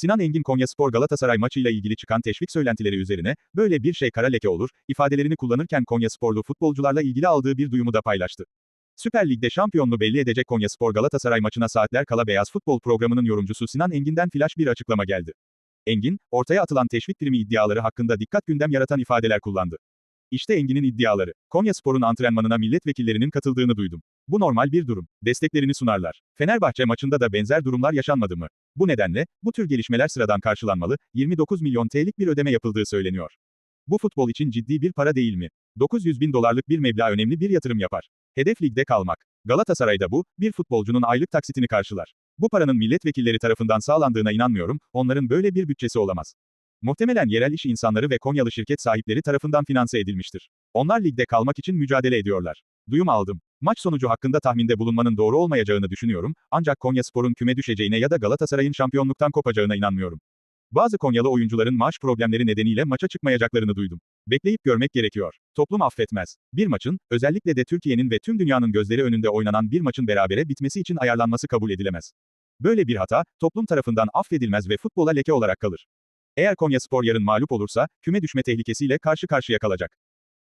Sinan Engin Konyaspor Galatasaray maçıyla ilgili çıkan teşvik söylentileri üzerine, böyle bir şey kara leke olur, ifadelerini kullanırken Konyasporlu futbolcularla ilgili aldığı bir duyumu da paylaştı. Süper Lig'de şampiyonluğu belli edecek Konyaspor Galatasaray maçına saatler kala Beyaz Futbol programının yorumcusu Sinan Engin'den flash bir açıklama geldi. Engin, ortaya atılan teşvik primi iddiaları hakkında dikkat gündem yaratan ifadeler kullandı. İşte Engin'in iddiaları. Konyaspor'un antrenmanına milletvekillerinin katıldığını duydum. Bu normal bir durum. Desteklerini sunarlar. Fenerbahçe maçında da benzer durumlar yaşanmadı mı? Bu nedenle, bu tür gelişmeler sıradan karşılanmalı, 29 milyon TL'lik bir ödeme yapıldığı söyleniyor. Bu futbol için ciddi bir para değil mi? 900 bin dolarlık bir meblağ önemli bir yatırım yapar. Hedef ligde kalmak. Galatasaray'da bu, bir futbolcunun aylık taksitini karşılar. Bu paranın milletvekilleri tarafından sağlandığına inanmıyorum, onların böyle bir bütçesi olamaz. Muhtemelen yerel iş insanları ve Konyalı şirket sahipleri tarafından finanse edilmiştir. Onlar ligde kalmak için mücadele ediyorlar. Duyum aldım. Maç sonucu hakkında tahminde bulunmanın doğru olmayacağını düşünüyorum, ancak Konyaspor'un küme düşeceğine ya da Galatasaray'ın şampiyonluktan kopacağına inanmıyorum. Bazı Konyalı oyuncuların maaş problemleri nedeniyle maça çıkmayacaklarını duydum. Bekleyip görmek gerekiyor. Toplum affetmez. Bir maçın, özellikle de Türkiye'nin ve tüm dünyanın gözleri önünde oynanan bir maçın berabere bitmesi için ayarlanması kabul edilemez. Böyle bir hata, toplum tarafından affedilmez ve futbola leke olarak kalır. Eğer Konyaspor yarın mağlup olursa, küme düşme tehlikesiyle karşı karşıya kalacak.